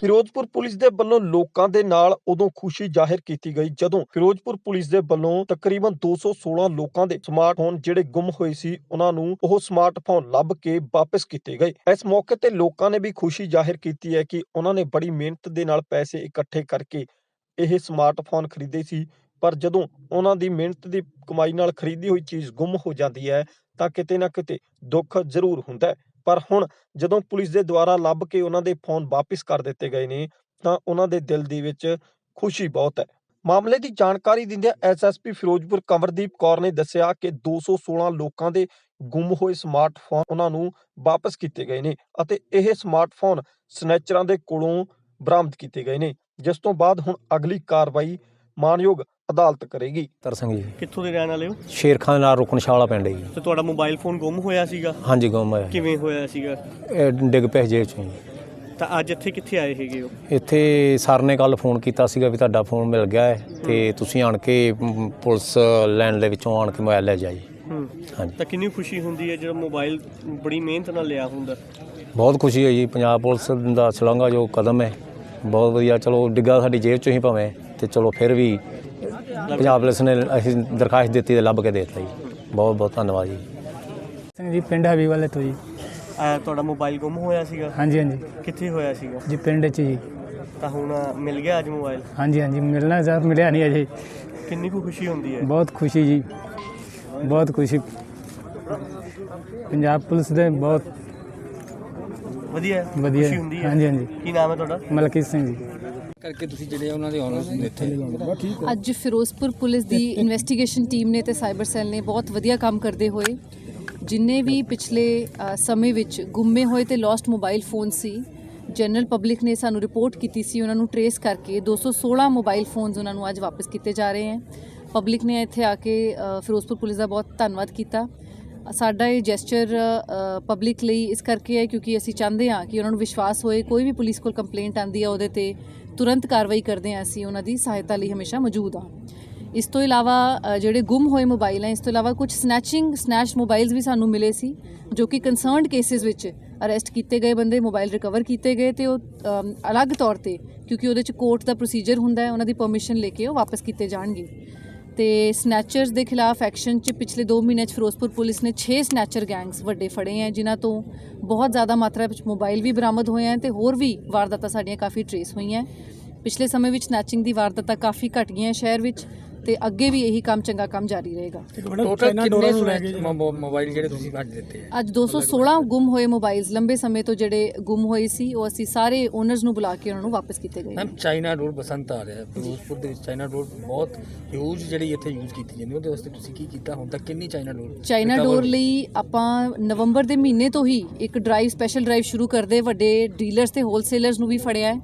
Firozpur police ਦੇ ਵੱਲੋਂ ਲੋਕਾਂ ਦੇ ਨਾਲ ਉਦੋਂ ਖੁਸ਼ੀ ਜ਼ਾਹਿਰ ਕੀਤੀ ਗਈ ਜਦੋਂ ਫਿਰੋਜ਼ਪੁਰ ਪੁਲਿਸ ਦੇ ਵੱਲੋਂ ਤਕਰੀਬਨ 216 ਲੋਕਾਂ ਦੇ ਸਮਾਰਟਫੋਨ ਜਿਹੜੇ ਗੁੰਮ ਹੋਏ ਸੀ, ਉਹਨਾਂ ਨੂੰ ਉਹ ਸਮਾਰਟਫੋਨ ਲੱਭ ਕੇ ਵਾਪਸ ਕੀਤੇ ਗਏ। ਇਸ ਮੌਕੇ ਤੇ ਲੋਕਾਂ ਨੇ ਵੀ ਖੁਸ਼ੀ ਜ਼ਾਹਿਰ ਕੀਤੀ ਹੈ ਕਿ ਉਹਨਾਂ ਨੇ ਬੜੀ ਮਿਹਨਤ ਦੇ ਨਾਲ ਪੈਸੇ ਇਕੱਠੇ ਕਰਕੇ ਇਹ ਸਮਾਰਟਫੋਨ ਖਰੀਦੇ ਸੀ, ਪਰ ਜਦੋਂ ਉਹਨਾਂ ਦੀ ਮਿਹਨਤ ਦੀ ਕਮਾਈ ਨਾਲ ਖਰੀਦੀ ਹੋਈ ਚੀਜ਼ ਗੁੰਮ ਹੋ ਜਾਂਦੀ ਹੈ, ਤਾਂ ਕਿਤੇ ਨਾ ਕਿਤੇ ਦੁੱਖ ਜ਼ਰੂਰ ਹੁੰਦਾ ਹੈ। ਪਰ ਹੁਣ ਜਦੋਂ ਪੁਲਿਸ ਦੇ ਦੁਆਰਾ ਲੱਭ ਕੇ ਉਹਨਾਂ ਦੇ ਫੋਨ ਵਾਪਸ ਕਰ ਦਿੱਤੇ ਗਏ ਨੇ, ਤਾਂ ਉਹਨਾਂ ਦੇ ਦਿਲ ਦੇ ਵਿੱਚ ਖੁਸ਼ੀ ਬਹੁਤ ਹੈ। ਮਾਮਲੇ ਦੀ ਜਾਣਕਾਰੀ ਦਿੰਦਿਆਂ ਐਸਐਸਪੀ ਫਿਰੋਜ਼ਪੁਰ ਕੰਵਰਦੀਪ ਕੌਰ ਨੇ ਦੱਸਿਆ ਕਿ 216 ਲੋਕਾਂ ਦੇ ਗੁੰਮ ਹੋਏ ਸਮਾਰਟਫੋਨ ਉਹਨਾਂ ਨੂੰ ਵਾਪਸ ਕੀਤੇ ਗਏ ਨੇ ਅਤੇ ਇਹ ਸਮਾਰਟਫੋਨ ਸਨੈਚਰਾਂ ਦੇ ਕੋਲੋਂ ਬਰਾਮਦ ਕੀਤੇ ਗਏ ਨੇ। ਜਿਸ ਤੋਂ ਬਾਅਦ ਹੁਣ ਅਗਲੀ ਕਾਰਵਾਈ ਮਾਨਯੋਗ ਅਦਾਲਤ ਕਰੇਗੀ। ਤਰ ਸਿੰਘ ਜੀ। ਕਿੱਥੋਂ ਦੇ ਰਹਿਣ ਵਾਲੇ ਹੋ? ਸ਼ੇਰ ਖਾਨ ਨਾਲ ਰੁਕਨਸ਼ਾਲਾ ਪਿੰਡ ਹੈ ਜੀ। ਤੇ ਤੁਹਾਡਾ ਮੋਬਾਈਲ ਫੋਨ ਗੁੰਮ ਹੋਇਆ ਸੀਗਾ? ਹਾਂਜੀ ਗੁੰਮ ਹੋਇਆ। ਕਿਵੇਂ ਹੋਇਆ ਸੀਗਾ? ਇਹ ਡਿੱਗ ਪਿਆ ਜੇਬ ਚੋਂ ਜੀ। ਤਾਂ ਅੱਜ ਇੱਥੇ ਕਿੱਥੇ ਆਏ ਹੈਗੇ ਹੋ ਇੱਥੇ ਸਰ ਨੇ ਕੱਲ ਫੋਨ ਕੀਤਾ ਸੀਗਾ ਵੀ ਤੁਹਾਡਾ ਫੋਨ ਮਿਲ ਗਿਆ ਹੈ ਤੇ ਤੁਸੀਂ ਆਣ ਕੇ ਮ, ਪੁਲਿਸ ਲਾਈਨ ਦੇ ਵਿੱਚੋਂ ਆਣ ਕੇ ਮੋਬਾਈਲ ਲੈ ਜਾਈ। ਹੂੰ। ਹਾਂਜੀ। ਤਾਂ ਕਿੰਨੀ ਖੁਸ਼ੀ ਹੁੰਦੀ ਹੈ ਜਦੋਂ ਮੋਬਾਈਲ ਬੜੀ ਮਿਹਨਤ ਨਾਲ ਲਿਆ ਹੁੰਦਾ? ਬਹੁਤ ਖੁਸ਼ੀ ਹੋਈ ਜੀ। ਪੰਜਾਬ ਪੁਲਿਸ ਦਾ ਸ਼ਲਾਘਾ ਜੋ ਕਦਮ ਹੈ। ਬਹੁਤ ਵਧੀਆ ਚਲੋ ਡਿੱਗਾ ਸਾਡੀ ਜੇਬ ਚੋਂ ਹੀ ਭਾਵੇਂ ਤੇ ਚਲੋ ਫਿਰ ਵੀ ਪੰਜਾਬ ਪੁਲਿਸ ਨੇ ਅਸੀਂ ਦਰਖਾਸਤ ਦਿੱਤੀ ਤੇ ਲੱਭ ਕੇ ਦੇ ਦਿੱਤਾ ਜੀ। ਬਹੁਤ ਬਹੁਤ ਧੰਨਵਾਦ ਜੀ। ਸਿੰਘ ਜੀ ਪਿੰਡ ਹਬੀ ਵਾਲੇ ਤੋਂ ਜੀ ਤੁਹਾਡਾ ਮੋਬਾਈਲ ਗੁੰਮ ਹੋਇਆ ਸੀਗਾ? ਹਾਂਜੀ ਹਾਂਜੀ। ਕਿੱਥੇ ਹੋਇਆ ਸੀਗਾ? ਜੀ ਪਿੰਡ 'ਚ ਜੀ। ਤਾਂ ਹੁਣ ਮਿਲ ਗਿਆ ਅੱਜ ਮੋਬਾਈਲ ਹਾਂਜੀ ਹਾਂਜੀ ਮਿਲਣਾ ਸਰ ਮਿਲਿਆ ਨਹੀਂ ਅਜੇ। ਕਿੰਨੀ ਕੁ ਖੁਸ਼ੀ ਹੁੰਦੀ ਹੈ? ਬਹੁਤ ਖੁਸ਼ੀ ਜੀ। ਬਹੁਤ ਖੁਸ਼ੀ। ਪੰਜਾਬ ਪੁਲਿਸ ਦੇ ਬਹੁਤ ਵਧੀਆ ਵਧੀਆ। ਖੁਸ਼ੀ ਹੁੰਦੀ ਹੈ। ਹਾਂਜੀ ਹਾਂਜੀ। ਕੀ ਨਾਮ ਹੈ ਤੁਹਾਡਾ? ਮਲਕੀਤ ਸਿੰਘ ਜੀ। ਕਰਕੇ ਤੁਸੀਂ ਜਿਹੜੇ ਉਹਨਾਂ ਦੇ ਆਨਰਸ ਦਿੱਤੇ ਅੱਜ ਫਿਰੋਜ਼ਪੁਰ ਪੁਲਿਸ ਦੀ ਇਨਵੈਸਟੀਗੇਸ਼ਨ ਟੀਮ ਨੇ ਤੇ ਸਾਈਬਰ ਸੈੱਲ ਨੇ ਬਹੁਤ ਵਧੀਆ ਕੰਮ ਕਰਦੇ ਹੋਏ ਜਿੰਨੇ ਵੀ ਪਿਛਲੇ ਅ, ਸਮੇਂ ਵਿੱਚ ਗੁੰਮੇ ਹੋਏ ਤੇ ਲੋਸਟ ਮੋਬਾਈਲ ਫੋਨ ਸੀ ਜਨਰਲ ਪਬਲਿਕ ਨੇ ਸਾਨੂੰ ਰਿਪੋਰਟ ਕੀਤੀ ਸੀ ਉਹਨਾਂ ਨੂੰ ਟਰੇਸ ਕਰਕੇ 216 ਮੋਬਾਈਲ ਫੋਨਸ ਉਹਨਾਂ ਨੂੰ ਅੱਜ ਵਾਪਸ ਕੀਤੇ ਜਾ ਰਹੇ ਹਨ ਪਬਲਿਕ ਨੇ ਇੱਥੇ ਆ ਕੇ ਅ, ਫਿਰੋਜ਼ਪੁਰ ਪੁਲਿਸ ਦਾ ਬਹੁਤ ਧੰਨਵਾਦ ਕੀਤਾ। ਸਾਡਾ ਇਹ ਜੈਸਚਰ ਪਬਲਿਕ ਲਈ ਇਸ ਕਰਕੇ ਹੈ ਕਿਉਂਕਿ ਅਸੀਂ ਚਾਹੁੰਦੇ ਹਾਂ ਕਿ ਉਹਨਾਂ ਨੂੰ ਵਿਸ਼ਵਾਸ ਹੋਏ, ਕੋਈ ਵੀ ਪੁਲਿਸ ਕੋਲ ਕੰਪਲੇਂਟ ਆਂਦੀ ਹੈ ਉਹਦੇ ਤੇ ਤੁਰੰਤ ਕਾਰਵਾਈ ਕਰਦੇ ਹਾਂ ਅਸੀਂ, ਉਹਨਾਂ ਦੀ ਸਹਾਇਤਾ ਲਈ ਹਮੇਸ਼ਾ ਮੌਜੂਦ ਹਾਂ। ਇਸ ਤੋਂ ਇਲਾਵਾ ਜਿਹੜੇ ਗੁੰਮ ਹੋਏ ਮੋਬਾਈਲ ਹੈ ਇਸ ਤੋਂ ਇਲਾਵਾ ਕੁਝ ਸਨੈਚਿੰਗ ਸਨੈਚ ਮੋਬਾਈਲਸ ਵੀ ਸਾਨੂੰ ਮਿਲੇ ਸੀ, ਜੋ ਕਿ ਕੰਸਰਨਡ ਕੇਸਿਸ ਵਿੱਚ ਅਰੈਸਟ ਕੀਤੇ ਗਏ ਬੰਦੇ ਮੋਬਾਈਲ ਰਿਕਵਰ ਕੀਤੇ ਗਏ ਤੇ ਉਹ ਅਲੱਗ ਤੌਰ ਤੇ ਕਿਉਂਕਿ ਉਹਦੇ ਚ ਕੋਰਟ ਦਾ ਪ੍ਰੋਸੀਜਰ ਹੁੰਦਾ ਹੈ, ਉਹਨਾਂ ਦੀ ਪਰਮਿਸ਼ਨ ਲੈ ਕੇ ਉਹ ਵਾਪਸ ਕੀਤੇ ਜਾਣਗੇ। ਤੇ ਸਨੈਚਰਸ ਦੇ ਖਿਲਾਫ ਐਕਸ਼ਨ 'ਚ ਪਿਛਲੇ 2 ਮਹੀਨਿਆਂ 'ਚ ਫਿਰੋਜ਼ਪੁਰ ਪੁਲਿਸ ਨੇ 6 ਸਨੈਚਰ ਗੈਂਗਸ ਵੱਡੇ ਫੜੇ ਹੈ, ਜਿਨ੍ਹਾਂ ਤੋਂ ਬਹੁਤ ਜ਼ਿਆਦਾ ਮਾਤਰਾ ਵਿੱਚ ਮੋਬਾਈਲ ਵੀ ਬਰਾਮਦ ਹੋਏ ਹਨ ਤੇ ਹੋਰ ਵੀ ਵਾਰਦਾਤਾਂ ਸਾਡੀਆਂ ਕਾਫੀ ਟਰੇਸ ਹੋਈਆਂ ਪਿਛਲੇ ਸਮੇਂ ਵਿੱਚ ਸਨੈਚਿੰਗ ਦੀ ਵਾਰਦਾਤਾਂ ਕਾਫੀ ਘਟ ਗਈਆਂ ਸ਼ਹਿਰ ਵਿੱਚ ਤੇ ਅੱਗੇ ਵੀ ਇਹੀ ਕੰਮ ਚੰਗਾ ਕੰਮ ਜਾਰੀ ਰਹੇਗਾ। ਟੋਟਲ ਕਿੰਨੇ ਮੋਬਾਈਲ ਜਿਹੜੇ ਤੁਸੀਂ ਕੱਢ ਦਿੱਤੇ ਆ? ਅੱਜ 216 ਗੁੰਮ ਹੋਏ ਮੋਬਾਈਲਸ ਲੰਬੇ ਸਮੇਂ ਤੋਂ ਜਿਹੜੇ ਗੁੰਮ ਹੋਏ ਸੀ ਉਹ ਅਸੀਂ ਸਾਰੇ ਓਨਰਸ ਨੂੰ ਬੁਲਾ ਕੇ ਉਹਨਾਂ ਨੂੰ ਵਾਪਸ ਕੀਤੇ ਗਏ। ਮੈਮ ਚਾਈਨਾ ਡੋਰ ਬਸੰਤ ਆ ਰਿਹਾ ਹੈ। ਫਿਰੋਜ਼ਪੁਰ ਦੇ ਵਿੱਚ ਚਾਈਨਾ ਡੋਰ ਬਹੁਤ ਹਿਊਜ ਜਿਹੜੀ ਇੱਥੇ ਯੂਜ਼ ਕੀਤੀ ਜਾਂਦੀ ਉਹਦੇ ਵਾਸਤੇ ਤੁਸੀਂ ਕੀ ਕੀਤਾ? ਹੁਣ ਤੱਕ ਕਿੰਨੀ ਚਾਈਨਾ ਡੋਰ ਚਾਈਨਾ ਡੋਰ ਲਈ ਆਪਾਂ ਨਵੰਬਰ ਦੇ ਮਹੀਨੇ ਤੋਂ ਹੀ ਇੱਕ ਡਰਾਈਵ ਸਪੈਸ਼ਲ ਡਰਾਈਵ ਸ਼ੁਰੂ ਕਰਦੇ ਵੱਡੇ ਡੀਲਰਸ ਤੇ ਹੋਲਸੇਲਰਸ ਨੂੰ ਵੀ ਫੜਿਆ ਹੈ।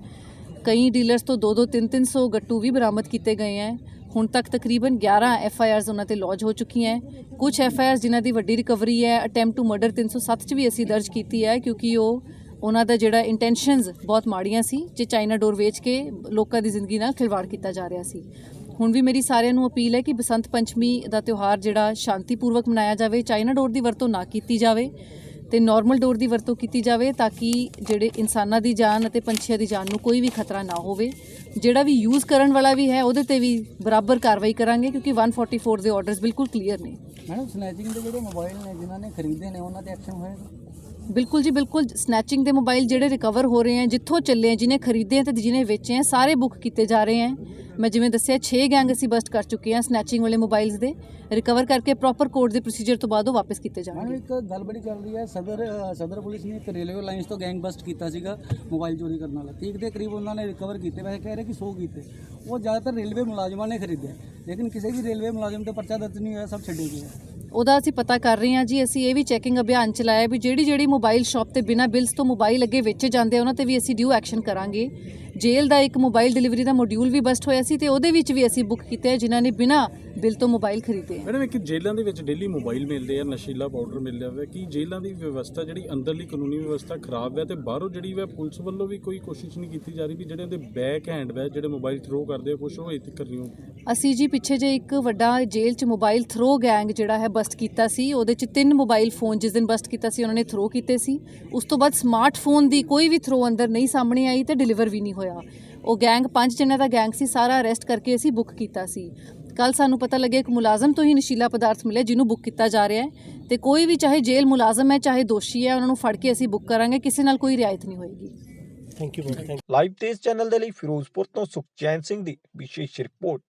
ਕਈ ਡੀਲਰਸ ਤੋਂ 2-2 3-300 ਗੱਟੂ ਵੀ ਬਰਾਮਦ ਕੀਤੇ ਗਏ ਹੈ। ਹੁਣ ਤੱਕ ਤਕਰੀਬਨ 11 ਐਫ ਆਈ ਆਰਸ ਉਹਨਾਂ ਤੇ ਲੌਜ ਹੋ ਚੁੱਕੀਆਂ ਹੈ। ਕੁਝ ਐਫ ਆਈ ਆਰਸ ਜਿਨ੍ਹਾਂ ਦੀ ਵੱਡੀ ਰਿਕਵਰੀ ਹੈ ਅਟੈਂਪਟ ਟੂ ਮਰਡਰ 307 ਚ ਵੀ ਅਸੀਂ ਦਰਜ ਕੀਤੀ ਹੈ, ਕਿਉਂਕਿ ਉਹ ਉਹਨਾਂ ਦਾ ਜਿਹੜਾ ਇੰਟੈਂਸ਼ਨਸ ਬਹੁਤ ਮਾੜੀਆਂ ਸੀ, ਜੇ ਚਾਈਨਾ ਡੋਰ ਵੇਚ ਕੇ ਲੋਕਾਂ ਦੀ ਜ਼ਿੰਦਗੀ ਨਾਲ ਖਿਲਵਾੜ ਕੀਤਾ ਜਾ ਰਿਹਾ ਸੀ। ਹੁਣ ਵੀ ਮੇਰੀ ਸਾਰਿਆਂ ਨੂੰ ਅਪੀਲ ਹੈ ਕਿ ਬਸੰਤ ਪੰਚਮੀ ਦਾ ਤਿਉਹਾਰ ਜਿਹੜਾ ਸ਼ਾਂਤੀਪੂਰਵਕ ਮਨਾਇਆ ਜਾਵੇ, ਚਾਈਨਾ ਡੋਰ ਦੀ ਵਰਤੋਂ ਨਾ ਕੀਤੀ ਜਾਵੇ ਤੇ ਨਾਰਮਲ ਡੋਰ ਦੀ ਵਰਤੋਂ ਕੀਤੀ ਜਾਵੇ ਤਾਂ ਕਿ ਜਿਹੜੇ ਇਨਸਾਨਾਂ ਦੀ ਜਾਨ ਅਤੇ ਪੰਛੀਆਂ ਦੀ ਜਾਨ ਨੂੰ ਕੋਈ ਵੀ ਖਤਰਾ ਨਾ ਹੋਵੇ। ਜਿਹੜਾ ਵੀ ਯੂਜ਼ ਕਰਨ ਵਾਲਾ ਵੀ ਹੈ ਉਹਦੇ ਤੇ ਵੀ ਬਰਾਬਰ ਕਾਰਵਾਈ ਕਰਾਂਗੇ ਕਿਉਂਕਿ 144 ਦੇ ਆਰਡਰਸ ਬਿਲਕੁਲ ਕਲੀਅਰ ਨੇ। ਮੈਡਮ ਸਨੈਚਿੰਗ ਦੇ ਜਿਹੜੇ ਮੋਬਾਈਲ ਨੇ ਜਿਨ੍ਹਾਂ ਨੇ ਖਰੀਦੇ ਨੇ ਉਹਨਾਂ ਤੇ ਐਕਸ਼ਨ ਹੋਏਗਾ ਬਿਲਕੁਲ ਜੀ ਬਿਲਕੁਲ। ਸਨੈਚਿੰਗ ਦੇ ਮੋਬਾਈਲ ਜਿਹੜੇ ਰਿਕਵਰ ਹੋ ਰਹੇ ਹੈ ਜਿੱਥੋਂ ਚੱਲੇ ਹੈ ਜਿਹਨੇ ਖਰੀਦੇ ਹੈ ਤੇ ਜਿਹਨੇ ਵੇਚੇ ਹੈ ਸਾਰੇ ਬੁੱਕ ਕੀਤੇ ਜਾ ਰਹੇ ਹੈ। ਮੈਂ ਜਿਵੇਂ ਦੱਸਿਆ 6 ਗੈਂਗ ਅਸੀਂ ਬਸਟ ਕਰ ਚੁੱਕੇ ਹਾਂ ਸਨੈਚਿੰਗ ਵਾਲੇ ਮੋਬਾਈਲਸ ਦੇ। ਰਿਕਵਰ ਕਰਕੇ ਪ੍ਰੋਪਰ ਕੋਰਟ ਦੇ ਪ੍ਰੋਸੀਜਰ ਤੋਂ ਬਾਅਦ ਉਹ ਵਾਪਸ ਕੀਤੇ ਜਾਣਗੇ। ਇੱਕ ਗੱਲ ਬੜੀ ਚੱਲ ਰਹੀ ਹੈ। ਸਦਰ ਸਦਰ ਪੁਲਿਸ ਨੇ ਇੱਕ ਰੇਲਵੇ ਲਾਈਨਸ ਤੋਂ ਗੈਂਗ ਬਸਟ ਕੀਤਾ ਸੀਗਾ ਮੋਬਾਈਲ ਚੋਰੀ ਕਰਨ ਵਾਲਾ। 30 ਦੇ ਕਰੀਬ ਉਹਨਾਂ ਨੇ ਰਿਕਵਰ ਕੀਤੇ। ਵੈਸੇ ਕਹਿ ਰਹੇ ਕਿ 100 ਕੀਤੇ। ਉਹ ਜ਼ਿਆਦਾਤਰ ਰੇਲਵੇ ਮੁਲਾਜ਼ਮਾਂ ਨੇ ਖਰੀਦੇ। ਲੇਕਿਨ ਕਿਸੇ ਵੀ ਰੇਲਵੇ ਮੁਲਾਜ਼ਮ ਤੇ ਪਰਚਾ ਦਰਜ ਨਹੀਂ ਹੋਇਆ ਸਭ ਛੱਡੇ ਗਏ ਉਹਦਾ ਅਸੀਂ ਪਤਾ ਕਰ ਰਹੇ ਹਾਂ ਜੀ ਅਸੀਂ ਇਹ ਵੀ ਚੈਕਿੰਗ ਅਭਿਆਨ ਚਲਾਇਆ ਵੀ ਜਿਹੜੀ ਜਿਹੜੀ ਮੋਬਾਈਲ ਸ਼ਾਪ ਤੇ ਬਿਨਾਂ ਬਿਲਸ ਤੋਂ ਮੋਬਾਈਲ ਅੱਗੇ ਵੇਚੇ ਜਾਂਦੇ ਆ ਉਹਨਾਂ ਤੇ ਵੀ ਅਸੀਂ ਡਿਊ ਐਕਸ਼ਨ ਕਰਾਂਗੇ। ਜੇਲ੍ਹ ਦਾ ਇੱਕ ਮੋਬਾਈਲ ਡਿਲੀਵਰੀ ਦਾ ਮੋਡਿਊਲ ਵੀ ਬਸਟ ਹੋਇਆ ਸੀ ਤੇ ਉਹਦੇ ਵਿੱਚ ਵੀ ਅਸੀਂ ਬੁੱਕ ਕੀਤੇ ਆ ਜਿਨ੍ਹਾਂ ਨੇ ਬਿਨਾਂ ਬਿੱਲ ਤੋਂ ਮੋਬਾਈਲ ਖਰੀਦੇ ਆ। ਮੈਡਮ ਇੱਕ ਜੇਲ੍ਹਾਂ ਦੇ ਵਿੱਚ ਡੇਲੀ ਮੋਬਾਈਲ ਮਿਲਦੇ ਆ ਨਸ਼ੀਲਾ ਪਾਊਡਰ ਮਿਲ ਰਿਹਾ ਹੈ ਕੀ ਜੇਲ੍ਹਾਂ ਦੀ ਵਿਵਸਥਾ ਜਿਹੜੀ ਅੰਦਰਲੀ ਕਾਨੂੰਨੀ ਵਿਵਸਥਾ ਖਰਾਬ ਹੈ ਤੇ ਬਾਹਰੋਂ ਜਿਹੜੀ ਹੈ ਪੁਲਿਸ ਵੱਲੋਂ ਵੀ ਕੋਈ ਕੋਸ਼ਿਸ਼ ਨਹੀਂ ਕੀਤੀ ਜਾ ਰਹੀ ਵੀ ਜਿਹੜੇ ਉਹਦੇ ਬੈਕ ਹੈਂਡ ਬੈ ਜਿਹੜੇ ਮੋਬਾਈਲ ਥਰੋ ਕਰਦੇ ਆ ਕੁਝ ਉਹ ਇੱਥੇ ਕਰ ਰਹੀ ਹੋ ਅਸੀਂ ਜੀ ਪਿੱਛੇ ਜੇ ਇੱਕ ਵੱਡਾ ਜੇਲ੍ਹ 'ਚ ਮੋਬਾਈਲ ਥਰੋ ਗੈਂਗ ਜਿਹੜਾ ਹੈ ਬਸਟ ਕੀਤਾ ਸੀ ਉਹਦੇ 'ਚ ਤਿੰਨ ਮੋਬਾਈਲ ਫੋਨ ਜਿਸ ਦਿਨ ਬਸਟ ਕੀਤਾ ਸੀ ਉਹਨਾਂ ਨੇ ਥਰੋ ਕੀਤੇ ਸੀ। ਉਸ ਤੋਂ ਬਾਅਦ ਸਮਾਰਟਫੋਨ ਦੀ ਕੋਈ ਵੀ ਥਰੋ ਅੰਦਰ ਨਹੀਂ ਸਾਹਮਣੇ ਆਈ ਤੇ ਡਿਲੀਵਰ ਵੀ ਨਹੀਂ ਹੋਇਆ। ਉਹ ਗੈਂਗ ਪੰਜ ਜਣਿਆਂ ਦਾ ਗੈਂਗ ਸੀ ਸਾਰਾ ਅਰੈਸਟ ਕਰਕੇ ਅਸੀਂ ਬੁੱਕ ਕੀਤਾ ਸੀ। ਕੱਲ ਸਾਨੂੰ ਪਤਾ ਲੱਗਿਆ ਇੱਕ ਮੁਲਾਜ਼ਮ ਤੋਂ ਹੀ ਨਸ਼ੀਲਾ ਪਦਾਰਥ ਮਿਲਿਆ ਜਿਹਨੂੰ ਬੁੱਕ ਕੀਤਾ ਜਾ ਰਿਹਾ ਹੈ। ਤੇ ਕੋਈ ਵੀ ਚਾਹੇ ਜੇਲ੍ਹ ਮੁਲਾਜ਼ਮ ਹੈ ਚਾਹੇ ਦੋਸ਼ੀ ਹੈ ਉਹਨਾਂ ਨੂੰ ਫੜ ਕੇ ਅਸੀਂ ਬੁੱਕ ਕਰਾਂਗੇ ਕਿਸੇ ਨਾਲ ਕੋਈ ਰਿਆਇਤ ਨਹੀਂ ਹੋਏਗੀ। Thank you live Tez channel ਦੇ ਲਈ ਫਿਰੋਜ਼ਪੁਰ ਤੋਂ ਸੁਖਚੈਨ ਸਿੰਘ ਦੀ ਵਿਸ਼ੇਸ਼ ਰਿਪੋਰਟ।